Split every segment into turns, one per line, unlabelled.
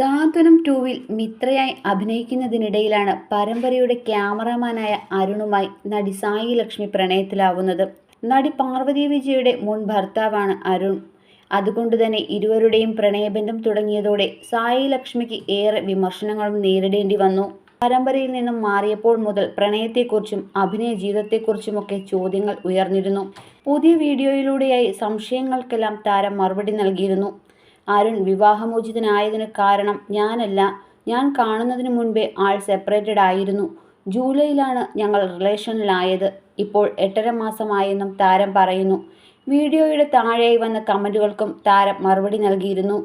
സാന്ത്വനം ടൂവിൽ മിത്രയായി അഭിനയിക്കുന്നതിനിടയിലാണ് പരമ്പരയുടെ ക്യാമറാമാനായ അരുണുമായി നടി സായി ലക്ഷ്മി പ്രണയത്തിലാവുന്നത്. നടി പാർവതി വിജയുടെ മുൻ ഭർത്താവാണ് അരുൺ. അതുകൊണ്ട് തന്നെ ഇരുവരുടെയും പ്രണയബന്ധം തുടങ്ങിയതോടെ സായി ലക്ഷ്മിക്ക് ഏറെ വിമർശനങ്ങളും നേരിടേണ്ടി വന്നു. പരമ്പരയിൽ നിന്നും മാറിയപ്പോൾ മുതൽ പ്രണയത്തെക്കുറിച്ചും അഭിനയ ജീവിതത്തെക്കുറിച്ചുമൊക്കെ ചോദ്യങ്ങൾ ഉയർന്നിരുന്നു. പുതിയ വീഡിയോയിലൂടെയായി സംശയങ്ങൾക്കെല്ലാം താരം മറുപടി നൽകിയിരുന്നു. അരുൺ വിവാഹമോചിതനായതിന് കാരണം ഞാനല്ല. ഞാൻ കാണുന്നതിന് മുൻപേ ആൾ സെപ്പറേറ്റഡ് ആയിരുന്നു. ജൂലൈയിലാണ് ഞങ്ങൾ റിലേഷനിലായത്. ഇപ്പോൾ എട്ടര മാസമായെന്നും താരം പറയുന്നു. വീഡിയോയുടെ താഴെയായി വന്ന കമന്റുകൾക്കും താരം മറുപടി നൽകിയിരുന്നു.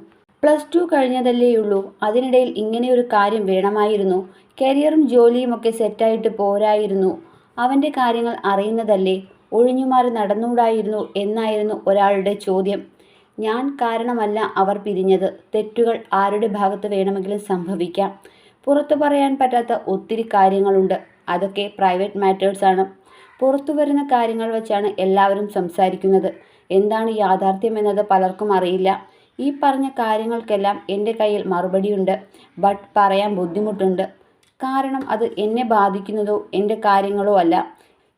പ്ലസ് ടു കഴിഞ്ഞതല്ലേയുള്ളൂ. അതിനിടയിൽ ഇങ്ങനെയൊരു കാര്യം വേണമായിരുന്നു. കരിയറും ജോലിയും ഒക്കെ സെറ്റായിട്ട് പോരായിരുന്നു. അവന്റെ കാര്യങ്ങൾ അറിയുന്നതല്ലേ? ഒഴിഞ്ഞുമാറി നടന്നുകൂടായിരുന്നു എന്നായിരുന്നു ഒരാളുടെ ചോദ്യം. ഞാൻ കാരണമല്ല അവർ പിരിഞ്ഞത്. തെറ്റുകൾ ആരുടെ ഭാഗത്ത് വേണമെങ്കിലും സംഭവിക്കാം. പുറത്തു പറയാൻ പറ്റാത്ത ഒത്തിരി കാര്യങ്ങളുണ്ട്. അതൊക്കെ പ്രൈവറ്റ് മാറ്റേഴ്സാണ് പുറത്തു വരുന്ന കാര്യങ്ങൾ വെച്ചാണ് എല്ലാവരും സംസാരിക്കുന്നത്. എന്താണ് യാഥാർത്ഥ്യം എന്നത് പലർക്കും അറിയില്ല. ഈ പറഞ്ഞ കാര്യങ്ങൾക്കെല്ലാം എന്റെ കയ്യിൽ മറുപടിയുണ്ട്. ബട്ട് പറയാൻ ബുദ്ധിമുട്ടുണ്ട്. കാരണം അത് എന്നെ ബാധിക്കുന്നതോ എന്റെ കാര്യങ്ങളോ അല്ല.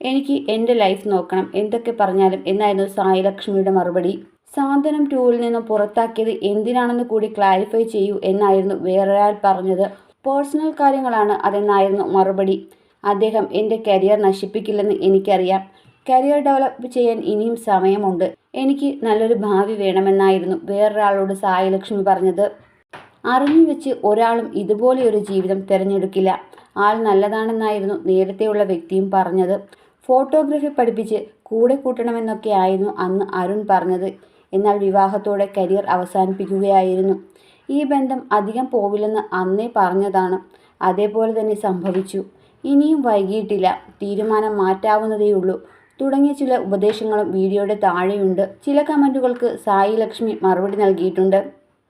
എനിക്ക് എന്റെ ലൈഫ് നോക്കണം. എന്തൊക്കെ പറഞ്ഞാലും എന്നായിരുന്നു സായി ലക്ഷ്മിയുടെ മറുപടി. സാന്ത്വനം ടൂവിൽ നിന്നും പുറത്താക്കിയത് എന്തിനാണെന്ന് കൂടി ക്ലാരിഫൈ ചെയ്യൂ എന്നായിരുന്നു വേറൊരാൾ പറഞ്ഞത്. പേഴ്സണൽ കാര്യങ്ങളാണ് അതെന്നായിരുന്നു മറുപടി. അദ്ദേഹം എന്റെ കരിയർ നശിപ്പിക്കില്ലെന്ന് എനിക്കറിയാം. കരിയർ ഡെവലപ്പ് ചെയ്യാൻ ഇനിയും സമയമുണ്ട്. എനിക്ക് നല്ലൊരു ഭാവി വേണമെന്നായിരുന്നു വേറൊരാളോട് സായിലക്ഷ്മി പറഞ്ഞത്. അറിഞ്ഞു വെച്ച് ഒരാളും ഇതുപോലെയൊരു ജീവിതം തിരഞ്ഞെടുക്കില്ല. ആൾ നല്ലതാണെന്നായിരുന്നു നേരത്തെയുള്ള വ്യക്തിയും പറഞ്ഞത്. ഫോട്ടോഗ്രാഫി പഠിപ്പിച്ച് കൂടെ കൂട്ടണമെന്നൊക്കെ ആയിരുന്നു അന്ന് അരുൺ പറഞ്ഞത്. എന്നാൽ വിവാഹത്തോടെ കരിയർ അവസാനിപ്പിക്കുകയായിരുന്നു. ഈ ബന്ധം അധികം പോവില്ലെന്ന് അന്നേ പറഞ്ഞതാണ്. അതേപോലെ തന്നെ സംഭവിച്ചു. ഇനിയും വൈകിയിട്ടില്ല. തീരുമാനം മാറ്റാവുന്നതേയുള്ളൂ. തുടങ്ങിയ ചില ഉപദേശങ്ങളും വീഡിയോയുടെ താഴെയുണ്ട്. ചില കമന്റുകൾക്ക് സായി ലക്ഷ്മി മറുപടി നൽകിയിട്ടുണ്ട്.